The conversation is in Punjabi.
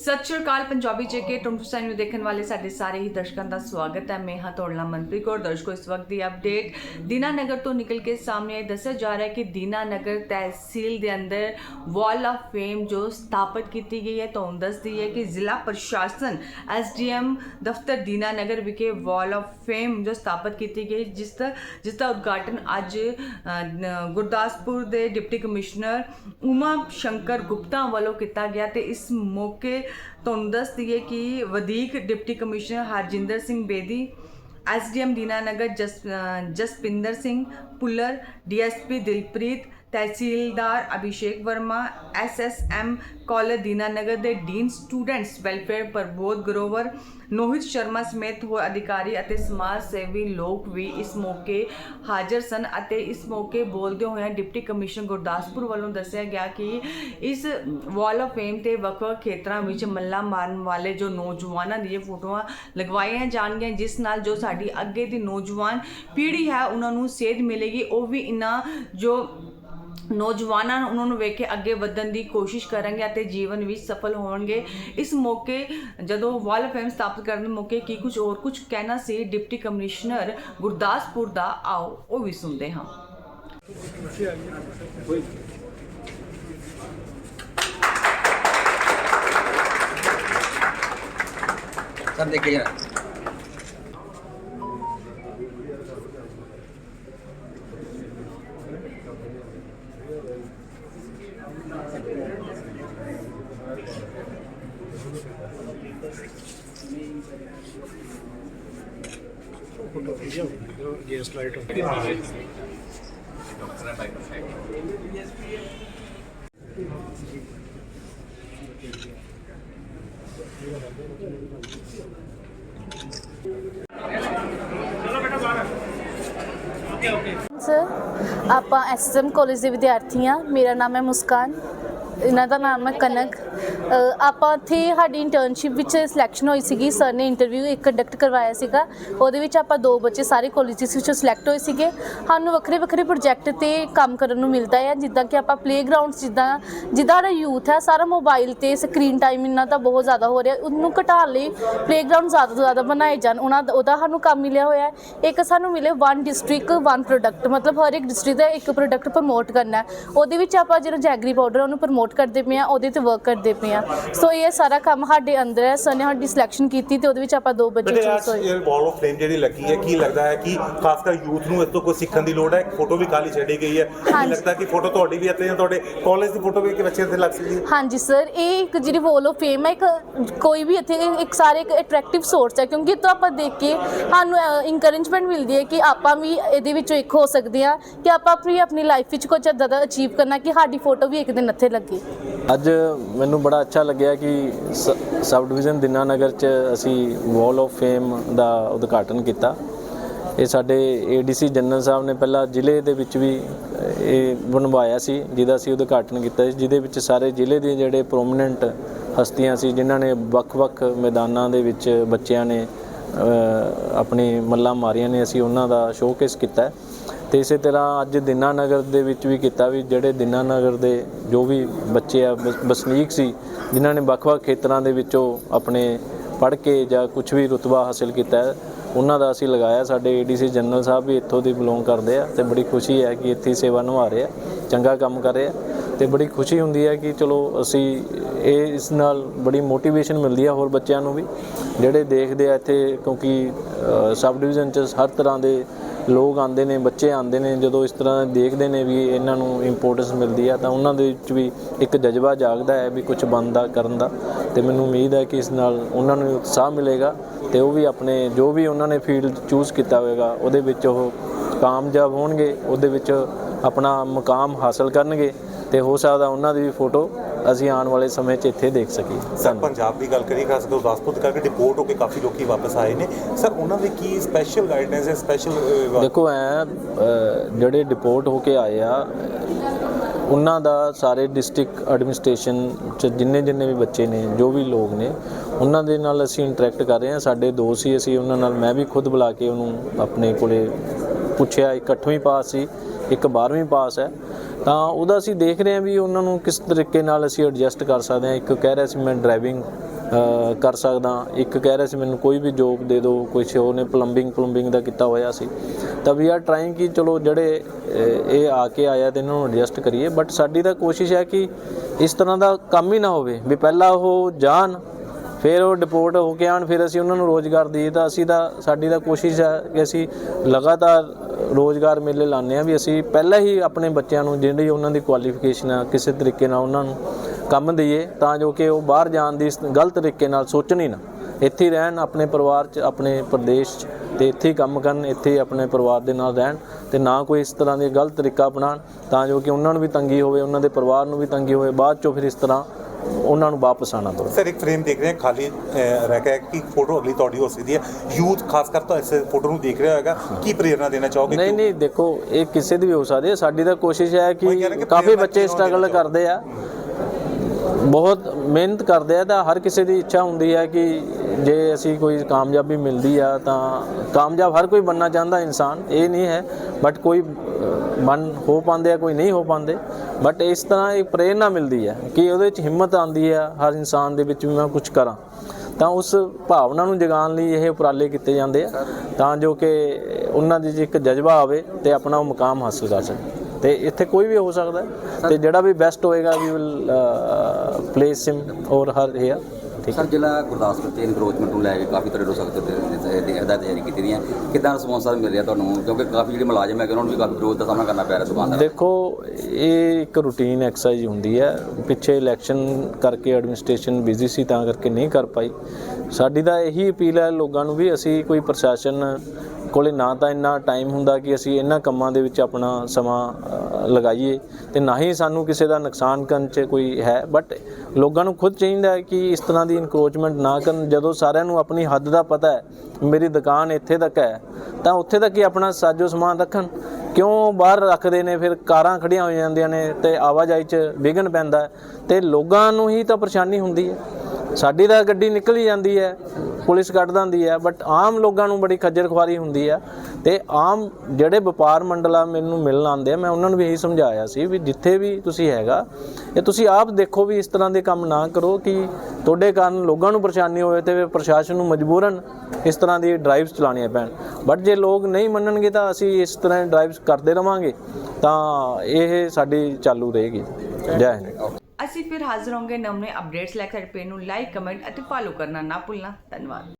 ਸਤਿ ਸ਼੍ਰੀ ਅਕਾਲ ਪੰਜਾਬੀ ਜੇਕੇ ਟੁੰਟੂਸਾਈ ਨੂੰ ਦੇਖਣ ਵਾਲੇ ਸਾਡੇ ਸਾਰੇ ਹੀ ਦਰਸ਼ਕਾਂ ਦਾ ਸਵਾਗਤ ਹੈ ਮੈਂ ਹਾਂ ਤੋੜਲਾ ਮਨਪ੍ਰੀਤ ਕੌਰ ਦਰਸ਼ਕੋ ਇਸ ਵਕਤ ਦੀ ਅਪਡੇਟ ਦੀਨਾਨਗਰ ਤੋਂ ਨਿਕਲ ਕੇ ਸਾਹਮਣੇ ਆਈ ਦੱਸਿਆ ਜਾ ਰਿਹਾ ਹੈ ਕਿ ਦੀਨਾਨਗਰ ਤਹਿਸੀਲ ਦੇ ਅੰਦਰ ਵਾਲ ਆਫ ਫੇਮ ਜੋ ਸਥਾਪਿਤ ਕੀਤੀ ਗਈ ਹੈ ਤੁਹਾਨੂੰ ਦੱਸਦੀ ਹੈ ਕਿ ਜ਼ਿਲ੍ਹਾ ਪ੍ਰਸ਼ਾਸਨ ਐਸਡੀਐਮ ਦਫ਼ਤਰ ਦੀਨਾਨਗਰ ਵਿਖੇ ਵਾਲ ਆਫ ਫੇਮ ਜੋ ਸਥਾਪਿਤ ਕੀਤੀ ਗਈ ਜਿਸ ਦਾ ਜਿਸ ਦਾ ਉਦਘਾਟਨ ਅੱਜ ਅ, ਨ- ਗੁਰਦਾਸਪੁਰ ਦੇ ਡਿਪਟੀ ਕਮਿਸ਼ਨਰ ਉਮਾ ਸ਼ੰਕਰ ਗੁਪਤਾ ਵੱਲੋਂ ਕੀਤਾ ਗਿਆ ਤੇ ਇਸ ਮੌਕੇ ਤੁਹਾਨੂੰ ਦੱਸ ਦਈਏ ਕਿ ਵਧੀਕ deputy commissioner Harjinder Singh Bedi SDM Dinanagar ਜਸ ਅ, ਜਸਪਿੰਦਰ ਸਿੰਘ ਪੁੱਲਰ ਡੀਐਸਪੀ ਦਿਲਪ੍ਰੀਤ ਤਹਿਸੀਲਦਾਰ ਅਭਿਸ਼ੇਕ ਵਰਮਾ ਐਸਐਸਐਮ ਕਾਲਜ ਦੀਨਾਨਗਰ ਦੇ dean students welfare Prabodh Grover Nohit Sharma ਸਮੇਤ ਹੋਰ ਅਧਿਕਾਰੀ ਅਤੇ ਸਮਾਜ ਸੇਵੀ ਲੋਕ ਵੀ ਇਸ ਮੌਕੇ ਹਾਜ਼ਰ ਸਨ ਅਤੇ ਇਸ ਮੌਕੇ ਬੋਲਦੇ ਹੋਏ ਡਿਪਟੀ ਕਮਿਸ਼ਨਰ ਗੁਰਦਾਸਪੁਰ ਵੱਲੋਂ ਦੱਸਿਆ ਗਿਆ ਕਿ ਇਸ ਵਾਲ ਆਫ ਫੇਮ ਤੇ ਵੱਖ-ਵੱਖ ਖੇਤਰਾਂ ਵਿੱਚ ਮੱਲਾ ਮਾਰਨ ਵਾਲੇ ਜੋ ਨੌਜਵਾਨਾਂ ਦੀਆਂ ਫੋਟੋਆਂ ਲਗਵਾਈਆਂ ਜਾਣਗੀਆਂ, ਜਿਸ ਨਾਲ ਜੋ ਸਾਡੀ ਅੱਗੇ ਦੀ ਨੌਜਵਾਨ ਪੀੜ੍ਹੀ ਹੈ, ਉਹਨਾਂ ਨੂੰ ਸੇਧ ਮਿਲੇਗੀ। ਉਹ ਵੀ ਇਨਾਂ ਜੋ ਨੌਜਵਾਨਾਂ ਉਹਨਾਂ ਨੂੰ ਵੇਖ ਕੇ ਅੱਗੇ ਵਧਣ ਦੀ ਕੋਸ਼ਿਸ਼ ਕਰਨਗੇ ਅਤੇ ਜੀਵਨ ਵਿੱਚ ਸਫਲ ਹੋਣਗੇ। ਇਸ ਮੌਕੇ ਜਦੋਂ ਵਾਲ ਫੇਮ ਸਥਾਪਿਤ ਕਰਨ ਦੇ ਮੌਕੇ ਕੀ ਕੁਝ ਹੋਰ ਕੁਝ ਕਹਿਣਾ ਸੀ, ਡਿਪਟੀ ਕਮਿਸ਼ਨਰ ਗੁਰਦਾਸਪੁਰ ਦਾ, ਆਓ ਉਹ ਵੀ ਸੁਣਦੇ ਹਾਂ। ਸਰ ਦੇਖੇ ये स्लाइड ਸਰ ਆਪਾਂ ਐਸਐਮ ਕਾਲਜ ਦੇ ਵਿਦਿਆਰਥੀ ਹਾਂ। ਮੇਰਾ ਨਾਮ ਹੈ ਮੁਸਕਾਨ। ਇਹਨਾਂ ਦਾ ਨਾਮ ਹੈ ਕਨਕ। ਅ, ਆਪਾਂ ਇੱਥੇ ਸਾਡੀ ਇੰਟਰਨਸ਼ਿਪ ਵਿੱਚ ਸਿਲੈਕਸ਼ਨ ਹੋਈ ਸੀਗੀ। ਸਰ ਨੇ ਇੰਟਰਵਿਊ ਇੱਕ ਕੰਡਕਟ ਕਰਵਾਇਆ ਸੀਗਾ। ਉਹਦੇ ਵਿੱਚ ਆਪਾਂ ਦੋ ਬੱਚੇ ਸਾਰੇ ਕਾਲਜਿਸ ਵਿੱਚੋਂ ਸਿਲੈਕਟ ਹੋਏ ਸੀਗੇ। ਸਾਨੂੰ ਵੱਖਰੇ ਵੱਖਰੇ ਪ੍ਰੋਜੈਕਟ ਤੇ ਕੰਮ ਕਰਨ ਨੂੰ ਮਿਲਦਾ ਹੈ ਜਿੱਦਾਂ ਕਿ ਆਪਾਂ ਪਲੇਗਰਾਉਂਡਸ ਜਿੱਦਾਂ ਜਿੱਦਾਂ ਸਾਡਾ ਯੂਥ ਹੈ ਸਾਰਾ ਮੋਬਾਈਲ ਤੇ ਸਕਰੀਨ ਟਾਈਮ ਇਹਨਾਂ ਦਾ ਬਹੁਤ ਜ਼ਿਆਦਾ ਹੋ ਰਿਹਾ। ਉਹਨੂੰ ਘਟਾਉਣ ਲਈ ਪਲੇਗਰਾਉਂਡ ਜ਼ਿਆਦਾ ਤੋਂ ਜ਼ਿਆਦਾ ਬਣਾਏ ਜਾਣ। ਉਹਨਾਂ ਦਾ ਉਹਦਾ ਸਾਨੂੰ ਕੰਮ ਮਿਲਿਆ ਹੋਇਆ ਹੈ। ਇੱਕ ਸਾਨੂੰ ਮਿਲੇ ਵਨ ਡਿਸਟ੍ਰਿਕਟ ਵਨ ਪ੍ਰੋਡਕਟ ਮਤਲਬ ਹਰ ਇੱਕ ਡਿਸਟ੍ਰਿਕਟ ਦਾ ਇੱਕ ਪ੍ਰੋਡਕਟ ਪ੍ਰਮੋਟ ਕਰਨਾ ਹੈ। ਉਹਦੇ ਵਿੱਚ ਆਪਾਂ ਜਿਹੜਾ ਜੈਗਰੀ ਪਾਊਡਰ ਉਹਨੂੰ ਪ੍ਰਮੋਟ ਕਰਦੇ ਪਏ ਆ ਉਹਦੇ ਤੇ ਵਰਕ ਕਰਦੇ ਪਏ ਆ ਸੋ ਇਹ ਸਾਰਾ ਕੰਮ ਸਾਡੇ ਅੰਦਰ ਹੈ। ਸਰ ਨੇ ਸਾਡੀ ਸਿਲੈਕਸ਼ਨ ਕੀਤੀ ਤੇ ਉਹਦੇ ਵਿੱਚ ਆਪਾਂ ਦੋ ਬੱਚੇ ਚੂਜ਼ ਹੋਏ। ਇਹ ਵਾਲ ਆਫ ਫਲੇਮ ਜਿਹੜੀ ਲੱਗੀ ਹੈ ਕੀ ਲੱਗਦਾ ਹੈ ਕਿ ਖਾਸ ਕਰ ਯੂਥ ਨੂੰ ਇਸ ਤੋਂ ਕੁਝ ਸਿੱਖਣ ਦੀ ਲੋੜ ਹੈ? ਫੋਟੋ ਵੀ ਖਾਲੀ ਛੱਡੀ ਗਈ ਹੈ। ਕੀ। ਲੱਗਦਾ ਕਿ ਫੋਟੋ ਤੁਹਾਡੀ ਵੀ ਅਤੇ ਤੁਹਾਡੇ ਕਾਲਜ ਦੀ ਫੋਟੋ ਵੀ ਕਿ ਬੱਚੇ ਤੇ ਲੱਗ ਸਕਦੀ ਹੈ? ਹਾਂਜੀ ਸਰ ਇਹ ਇੱਕ ਜਿਹੜੀ ਵੋਲ ਆਫ ਫੇਮ ਹੈ ਇੱਕ ਕੋਈ ਵੀ ਇੱਥੇ ਇੱਕ ਸਾਰੇ ਇੱਕ ਅਟਰੈਕਟਿਵ ਸੋਰਸ ਹੈ ਕਿਉਂਕਿ ਤੋਂ ਆਪਾਂ ਦੇਖ ਕੇ ਸਾਨੂੰ ਇਨਕਰੇਜਮੈਂਟ ਮਿਲਦੀ ਹੈ ਕਿ ਆਪਾਂ ਵੀ ਇਹਦੇ ਵਿੱਚੋਂ ਇੱਕ ਹੋ ਸਕਦੇ ਹਾਂ ਕਿ ਆਪਾਂ ਆਪਣੀ ਆਪਣੀ ਲਾਈਫ ਵਿੱਚ ਕੁਝ ਇੱਦਾਂ ਦਾ ਅਚੀਵ ਕਰਨਾ ਕਿ ਸਾਡੀ ਫੋਟੋ ਵੀ ਇੱਕ ਦਿਨ ਇੱਥੇ ਲੱਗੇ। ਅੱਜ ਮੈਨੂੰ ਬੜਾ ਅੱਛਾ ਲੱਗਿਆ ਕਿ ਸ- ਸਬ ਡਿਵੀਜ਼ਨ ਦਿਨਾਨਗਰ ਚ ਅਸੀਂ ਵਾਲ ਆਫ ਫੇਮ ਦਾ ਉਦਘਾਟਨ ਕੀਤਾ। ਇਹ ਸਾਡੇ ਏਡੀਸੀ ਜਨਰਲ ਸਾਹਿਬ ਨੇ ਪਹਿਲਾਂ ਜ਼ਿਲ੍ਹੇ ਦੇ ਵਿੱਚ ਵੀ, ਇਹ ਬਣਵਾਇਆ ਸੀ, ਜਿਹਦਾ ਅਸੀਂ ਉਦਘਾਟਨ ਕੀਤਾ ਸੀ, ਜਿਹਦੇ ਵਿੱਚ ਸਾਰੇ ਜ਼ਿਲ੍ਹੇ ਦੇ ਜਿਹੜੇ ਪ੍ਰੋਮਿਨੈਂਟ ਹਸਤੀਆਂ ਸੀ, ਜਿਨ੍ਹਾਂ ਨੇ ਵੱਖ-ਵੱਖ ਮੈਦਾਨਾਂ ਦੇ ਵਿੱਚ ਬੱਚਿਆਂ ਨੇ ਆਪਣੀ ਮੱਲਾਂ ਮਾਰੀਆਂ ਨੇ, ਅਸੀਂ ਉਹਨਾਂ ਦਾ ਸ਼ੋਕੇਸ ਕੀਤਾ ਹੈ। ਤੇ ਇਸੇ ਤਰ੍ਹਾਂ ਅੱਜ ਦੀਨਾਨਗਰ ਦੇ ਵਿੱਚ ਵੀ ਕੀਤਾ ਵੀ ਜਿਹੜੇ ਦਿਨਾ ਨਗਰ ਦੇ ਜੋ ਵੀ ਬੱਚੇ ਆ, ਬਸ- ਵਸਨੀਕ ਸੀ, ਜਿਨ੍ਹਾਂ ਨੇ ਵੱਖ-ਵੱਖ ਖੇਤਰਾਂ ਦੇ ਵਿੱਚੋਂ ਆਪਣੇ ਪੜ੍ਹ ਕੇ ਜਾਂ ਕੁਝ ਵੀ ਰੁਤਬਾ ਹਾਸਿਲ ਕੀਤਾ ਹੈ, ਉਹਨਾਂ ਦਾ ਅਸੀਂ ਲਗਾਇਆ, ਸਾਡੇ ਏਡੀਸੀ ਜਨਰਲ ਸਾਹਿਬ ਵੀ ਇੱਥੋਂ ਦੀ ਬਿਲੋਂਗ ਕਰਦੇ ਆ ਤੇ ਬੜੀ ਖੁਸ਼ੀ ਹੈ ਕਿ ਇੱਥੇ ਸੇਵਾ ਨਿਭਾ ਰਹੇ ਆ, ਚੰਗਾ ਕੰਮ ਕਰ ਰਹੇ ਆ ਤੇ ਬੜੀ ਖੁਸ਼ੀ ਹੁੰਦੀ ਹੈ ਕਿ ਚਲੋ ਅਸੀਂ ਇਹ ਇਸ ਨਾਲ ਬੜੀ ਮੋਟੀਵੇਸ਼ਨ ਮਿਲਦੀ ਹੈ ਹੋਰ ਬੱਚਿਆਂ ਨੂੰ ਵੀ, ਜਿਹੜੇ ਦੇਖਦੇ ਆ ਇੱਥੇ ਕਿਉਂਕਿ ਸਬ ਡਿਵੀਜ਼ਨ ਚ ਹਰ ਤਰ੍ਹਾਂ ਦੇ ਲੋਕ ਆਉਂਦੇ ਨੇ, ਬੱਚੇ ਆਉਂਦੇ ਨੇ, ਜਦੋਂ ਇਸ ਤਰ੍ਹਾਂ ਦੇਖਦੇ ਨੇ ਵੀ ਇਹਨਾਂ ਨੂੰ ਇੰਪੋਰਟੈਂਸ ਮਿਲਦੀ ਆ, ਤਾਂ ਉਹਨਾਂ ਦੇ ਵਿੱਚ ਵੀ ਇੱਕ ਜਜ਼ਬਾ ਜਾਗਦਾ ਹੈ ਵੀ ਕੁਝ ਬਣਦਾ, ਕਰਨ ਦਾ। ਤੇ ਮੈਨੂੰ ਉਮੀਦ ਹੈ ਕਿ ਇਸ ਨਾਲ ਉਹਨਾਂ ਨੂੰ ਉਤਸ਼ਾਹ ਮਿਲੇਗਾ ਤੇ ਉਹ ਵੀ ਆਪਣੇ, ਜੋ ਵੀ ਉਹਨਾਂ ਨੇ ਫੀਲਡ ਚੂਜ਼ ਕੀਤਾ ਹੋਵੇਗਾ, ਉਹਦੇ ਵਿੱਚ ਉਹ ਕਾਮਯਾਬ ਹੋਣਗੇ, ਉਹਦੇ ਵਿੱਚ ਆਪਣਾ ਮੁਕਾਮ ਹਾਸਲ ਕਰਨਗੇ ਤੇ ਹੋ ਸਕਦਾ ਉਹਨਾਂ ਦੀ ਵੀ ਫੋਟੋ ਅਸੀਂ ਆਉਣ ਵਾਲੇ ਸਮੇਂ 'ਚ ਇੱਥੇ ਦੇਖ ਸਕੀਏ। ਸਰ ਪੰਜਾਬ ਦੀ ਗੱਲ ਕਰੀਏ ਖਾਸ ਕਰ ਗੁਰਦਾਸਪੁਰ ਦੀ ਕਰਕੇ ਡਿਪੋਰਟ ਹੋ ਕੇ ਕਾਫੀ ਲੋਕੀ ਵਾਪਸ ਆਏ ਨੇ। ਸਰ ਉਹਨਾਂ ਦੇ ਕੀ ਸਪੈਸ਼ਲ ਗਾਈਡੈਂਸ ਹੈ ਸਪੈਸ਼ਲ ਦੇਖੋ ਐ ਜਿਹੜੇ ਡਿਪੋਰਟ ਹੋ ਕੇ ਆਏ ਆ ਉਹਨਾਂ ਦਾ ਸਾਰੇ ਡਿਸਟ੍ਰਿਕਟ ਐਡਮਿਨਿਸਟ੍ਰੇਸ਼ਨ ਚ ਜਿੰਨੇ ਜਿੰਨੇ ਵੀ ਬੱਚੇ ਨੇ ਜੋ ਵੀ ਲੋਕ ਨੇ ਉਹਨਾਂ ਦੇ ਨਾਲ ਅਸੀਂ ਇੰਟਰੈਕਟ ਕਰ ਰਹੇ ਹਾਂ। ਸਾਡੇ ਦੋ ਸੀ ਅਸੀਂ ਉਹਨਾਂ ਨਾਲ ਮੈਂ ਵੀ ਖੁਦ ਬੁਲਾ ਕੇ ਉਹਨੂੰ ਆਪਣੇ ਕੋਲੇ ਪੁੱਛਿਆ। ਇੱਕ 8ਵੀਂ ਪਾਸ ਸੀ ਇੱਕ 12ਵੀਂ ਪਾਸ ਹੈ। ਤਾਂ ਉਹਦਾ ਅਸੀਂ ਦੇਖ ਰਹੇ ਹਾਂ ਵੀ ਉਹਨਾਂ ਨੂੰ ਕਿਸ ਤਰੀਕੇ ਨਾਲ ਅਸੀਂ ਐਡਜਸਟ ਕਰ ਸਕਦੇ ਹਾਂ। ਇੱਕ ਕਹਿ ਰਿਹਾ ਸੀ ਮੈਂ ਡਰਾਈਵਿੰਗ ਕਰ ਸਕਦਾ ਇੱਕ ਕਹਿ ਰਿਹਾ ਸੀ ਮੈਨੂੰ ਕੋਈ ਵੀ ਜੋਬ ਦੇ ਦਿਓ, ਕੁਛ ਉਹਨੇ ਪਲੰਬਿੰਗ ਪਲੰਬਿੰਗ ਦਾ ਕੀਤਾ ਹੋਇਆ ਸੀ। ਤਾਂ ਵੀ ਆਰ ਟਰਾਈਂਗ ਕਿ ਚਲੋ ਜਿਹੜੇ ਇਹ ਆ ਕੇ ਆਇਆ ਤੇ ਇਹਨਾਂ ਨੂੰ ਐਡਜਸਟ ਕਰੀਏ। ਬਟ ਸਾਡੀ ਤਾਂ ਕੋਸ਼ਿਸ਼ ਹੈ ਕਿ ਇਸ ਤਰ੍ਹਾਂ ਦਾ ਕੰਮ ਹੀ ਨਾ ਹੋਵੇ। ਵੀ ਪਹਿਲਾਂ ਉਹ ਜਾਣ, ਫਿਰ ਉਹ ਡਿਪੋਰਟ ਹੋ ਕੇ ਆਣ ਫਿਰ ਅਸੀਂ ਉਹਨਾਂ ਨੂੰ ਰੋਜ਼ਗਾਰ ਦਈਏ। ਤਾਂ ਅਸੀਂ ਤਾਂ, ਸਾਡੀ ਤਾਂ ਕੋਸ਼ਿਸ਼ ਹੈ ਕਿ ਅਸੀਂ ਲਗਾਤਾਰ ਰੋਜ਼ਗਾਰ ਮੇਲੇ ਲਾਉਂਦੇ ਆ ਵੀ ਅਸੀਂ ਪਹਿਲਾਂ ਹੀ ਆਪਣੇ ਬੱਚਿਆਂ ਨੂੰ ਜਿਹੜੀ ਉਹਨਾਂ ਦੀ ਕੁਆਲੀਫਿਕੇਸ਼ਨ ਆ, ਕਿਸੇ ਤਰੀਕੇ ਨਾਲ ਉਹਨਾਂ ਨੂੰ ਕੰਮ ਦਈਏ, ਤਾਂ ਜੋ ਕਿ ਉਹ ਬਾਹਰ ਜਾਣ ਦੀ ਗਲਤ ਤਰੀਕੇ ਨਾਲ ਸੋਚਣ ਹੀ ਨਾ। ਇੱਥੇ ਹੀ ਰਹਿਣ, ਆਪਣੇ ਪਰਿਵਾਰ 'ਚ, ਆਪਣੇ ਪ੍ਰਦੇਸ਼ 'ਚ, ਤੇ ਇੱਥੇ ਹੀ ਕੰਮ ਕਰਨ, ਇੱਥੇ ਹੀ ਆਪਣੇ ਪਰਿਵਾਰ ਦੇ ਨਾਲ ਰਹਿਣ ਤੇ ਨਾ ਕੋਈ ਇਸ ਤਰ੍ਹਾਂ ਦੀ ਗਲਤ ਤਰੀਕਾ ਅਪਣਾਉਣ, ਤਾਂ ਜੋ ਕਿ ਉਹਨਾਂ ਨੂੰ ਵੀ ਤੰਗੀ ਹੋਵੇ, ਉਹਨਾਂ ਦੇ ਪਰਿਵਾਰ ਨੂੰ ਵੀ ਤੰਗੀ ਹੋਵੇ, ਬਾਅਦ 'ਚੋਂ ਫਿਰ ਇਸ ਤਰ੍ਹਾਂ ਉਹਨਾਂ ਨੂੰ ਵਾਪਸ ਆਉਣਾ ਪਵੇ ਸਰ ਇੱਕ ਫਰੇਮ ਦੇਖ ਰਹੇ ਹਾਂ ਖਾਲੀ ਰਹਿ ਗਿਆ ਕਿ ਫੋਟੋ ਅਗਲੀ ਤੁਹਾਡੀ ਹੋ ਸਕਦੀ ਹੈ। ਯੂਥ ਖਾਸ ਕਰ ਤਾਂ ਇਸ ਫੋਟੋ ਨੂੰ ਦੇਖ ਰਿਹਾ ਹੋਏਗਾ ਕੀ ਪ੍ਰੇਰਣਾ ਦੇਣਾ ਚਾਹੋਗੇ? ਨਹੀਂ ਨਹੀਂ ਦੇਖੋ ਇਹ ਕਿਸੇ ਦੀ ਵੀ ਹੋ ਸਕਦੀ ਹੈ। ਸਾਡੀ ਤਾਂ ਕੋਸ਼ਿਸ਼ ਹੈ ਕਿ ਕਾਫੀ ਬੱਚੇ ਸਟਰਗਲ ਕਰਦੇ ਆ। ਬਹੁਤ ਮਿਹਨਤ ਕਰਦੇ ਆ ਤਾਂ ਹਰ ਕਿਸੇ ਦੀ ਇੱਛਾ ਹੁੰਦੀ ਹੈ ਕਿ ਜੇ ਅਸੀਂ ਕੋਈ ਕਾਮਯਾਬੀ ਮਿਲਦੀ ਆ ਤਾਂ ਕਾਮਯਾਬ ਹਰ ਕੋਈ ਬੰਨਾ ਚਾਹੁੰਦਾ ਇਨਸਾਨ, ਇਹ ਨਹੀਂ ਹੈ ਬਟ ਕੋਈ ਬਣ ਹੋ ਪਾਉਂਦੇ ਆ, ਕੋਈ ਨਹੀਂ ਹੋ ਪਾਉਂਦੇ ਬਟ ਇਸ ਤਰ੍ਹਾਂ ਇੱਕ ਪ੍ਰੇਰਨਾ ਮਿਲਦੀ ਹੈ ਕਿ ਉਹਦੇ ਵਿੱਚ ਹਿੰਮਤ ਆਉਂਦੀ ਹੈ ਹਰ ਇਨਸਾਨ ਦੇ ਵਿੱਚ ਵੀ ਮੈਂ ਕੁਝ ਕਰਾਂ। ਤਾਂ ਉਸ ਭਾਵਨਾ ਨੂੰ ਜਗਾਉਣ ਲਈ ਇਹ ਉਪਰਾਲੇ ਕੀਤੇ ਜਾਂਦੇ ਆ ਤਾਂ ਜੋ ਕਿ ਉਹਨਾਂ ਦੇ 'ਚ ਇੱਕ ਜਜ਼ਬਾ ਆਵੇ ਤੇ ਆਪਣਾ ਉਹ ਮੁਕਾਮ ਹਾਸਲ ਕਰ ਸਕੇ ਤੇ ਇੱਥੇ ਕੋਈ ਵੀ ਹੋ ਸਕਦਾ ਤੇ ਜਿਹੜਾ ਵੀ ਬੈਸਟ ਹੋਏਗਾ ਵੀ ਵਿਲ ਪਲੇਸ ਹਿਮ ਔਰ ਹਰ ਹੇਅਰ ਠੀਕ ਸਰ ਜ਼ਿਲ੍ਹਾ ਗੁਰਦਾਸਪੁਰ ਤੇ ਇਨਕਰੋਚਮੈਂਟ ਨੂੰ ਲੈ ਕੇ ਕਾਫੀ ਤਰ੍ਹਾਂ ਸਖਤ ਹਦਾਇਤਾਂ ਜਾਰੀ ਕੀਤੀ ਦੀਆਂ। ਕਿੱਦਾਂ ਰਿਸਪੌਂਸ ਸਰ ਮਿਲ ਰਿਹਾ ਤੁਹਾਨੂੰ? ਕਿਉਂਕਿ ਕਾਫੀ ਜਿਹੜੇ ਮੁਲਾਜ਼ਮ ਹੈਗੇ ਉਹਨਾਂ ਨੂੰ ਵੀ ਕਾਫੀ ਵਿਰੋਧ ਦਾ ਸਾਹਮਣਾ ਕਰਨਾ ਪੈ ਰਿਹਾ ਦੁਕਾਨਦਾਰ ਦੇਖੋ ਇਹ ਇੱਕ ਰੂਟੀਨ ਐਕਸਰਸਾਈਜ਼ ਹੁੰਦੀ ਹੈ। ਪਿੱਛੇ ਇਲੈਕਸ਼ਨ ਕਰਕੇ ਐਡਮਿਨਿਸਟ੍ਰੇਸ਼ਨ ਬਿਜ਼ੀ ਸੀ ਤਾਂ ਕਰਕੇ ਨਹੀਂ ਕਰ ਪਾਈ। ਸਾਡੀ ਤਾਂ ਇਹੀ ਅਪੀਲ ਹੈ ਲੋਕਾਂ ਨੂੰ ਵੀ ਅਸੀਂ ਕੋਈ ਪ੍ਰਸ਼ਾਸਨ ਕੋਲੇ ਨਾ ਤਾਂ ਇੰਨਾ ਟਾਈਮ ਹੁੰਦਾ ਕਿ ਅਸੀਂ ਇਹਨਾਂ ਕੰਮਾਂ ਦੇ ਵਿੱਚ ਆਪਣਾ ਸਮਾਂ ਲਗਾਈਏ ਤੇ ਨਾ ਹੀ ਸਾਨੂੰ ਕਿਸੇ ਦਾ ਨੁਕਸਾਨ ਕਰਨ 'ਚ ਕੋਈ ਹੈ। ਬਟ ਲੋਕਾਂ ਨੂੰ ਖੁਦ ਚਾਹੀਦਾ ਹੈ ਕਿ ਇਸ ਤਰ੍ਹਾਂ ਦੀ ਇਨਕਰੋਚਮੈਂਟ ਨਾ ਕਰਨ। ਜਦੋਂ ਸਾਰਿਆਂ ਨੂੰ ਆਪਣੀ ਹੱਦ ਦਾ ਪਤਾ ਹੈ, ਮੇਰੀ ਦੁਕਾਨ ਇੱਥੇ ਤੱਕ ਹੈ, ਤਾਂ ਉੱਥੇ ਤੱਕ ਹੀ ਆਪਣਾ ਸਾਜੋ ਸਮਾਨ ਰੱਖਣ। ਕਿਉਂ ਬਾਹਰ ਰੱਖਦੇ ਨੇ, ਫਿਰ ਕਾਰਾਂ ਖੜੀਆਂ ਹੋ ਜਾਂਦੀਆਂ ਨੇ ਤੇ ਆਵਾਜਾਈ 'ਚ ਵਿਘਨ ਪੈਂਦਾ ਹੈ। ਤੇ ਲੋਕਾਂ ਨੂੰ ਹੀ ਤਾਂ ਪਰੇਸ਼ਾਨੀ ਹੁੰਦੀ ਹੈ। ਸਾਡੀ ਤਾਂ ਗੱਡੀ ਨਿਕਲੀ ਜਾਂਦੀ ਹੈ, ਪੁਲਿਸ ਕੱਢ ਦਿੰਦੀ ਹੈ ਬਟ ਆਮ ਲੋਕਾਂ ਨੂੰ ਬੜੀ ਖੱਜਲ ਖੁਆਰੀ ਹੁੰਦੀ ਹੈ ਤੇ ਆਮ ਜਿਹੜੇ ਵਪਾਰ ਮੰਡਲ ਆ ਮੈਨੂੰ ਮਿਲਣ ਆਉਂਦੇ ਆ, ਮੈਂ ਉਹਨਾਂ ਨੂੰ ਵੀ ਇਹੀ ਸਮਝਾਇਆ ਸੀ ਵੀ ਜਿੱਥੇ ਵੀ ਤੁਸੀਂ ਹੈਗਾ, ਇਹ ਤੁਸੀਂ ਆਪ ਦੇਖੋ ਵੀ ਇਸ ਤਰ੍ਹਾਂ ਦੇ ਕੰਮ ਨਾ ਕਰੋ ਕਿ ਤੁਹਾਡੇ ਕਾਰਨ ਲੋਕਾਂ ਨੂੰ ਪਰੇਸ਼ਾਨੀ ਹੋਵੇ ਤੇ ਪ੍ਰਸ਼ਾਸਨ ਨੂੰ ਮਜਬੂਰਨ ਇਸ ਤਰ੍ਹਾਂ ਦੀ ਡਰਾਈਵਸ ਚਲਾਉਣੀਆਂ ਪੈਣ। ਬਟ ਜੇ ਲੋਕ ਨਹੀਂ ਮੰਨਣਗੇ ਤਾਂ ਅਸੀਂ ਇਸ ਤਰ੍ਹਾਂ ਡਰਾਈਵਸ ਕਰਦੇ ਰਵਾਂਗੇ, ਤਾਂ ਇਹ ਸਾਡੀ ਚਾਲੂ ਰਹੇਗੀ। ਜੈ ਹਿੰਦ। ਅਸੀਂ ਫਿਰ ਹਾਜ਼ਰ ਹੋਵਾਂਗੇ ਨਵੇਂ ਅਪਡੇਟਸ ਲੈ ਕੇ ਸਾਡੇ ਪੇਜ ਨੂੰ ਲਾਈਕ ਕਮੈਂਟ ਅਤੇ ਫੋਲੋ ਕਰਨਾ ਨਾ ਭੁੱਲਣਾ। ਧੰਨਵਾਦ।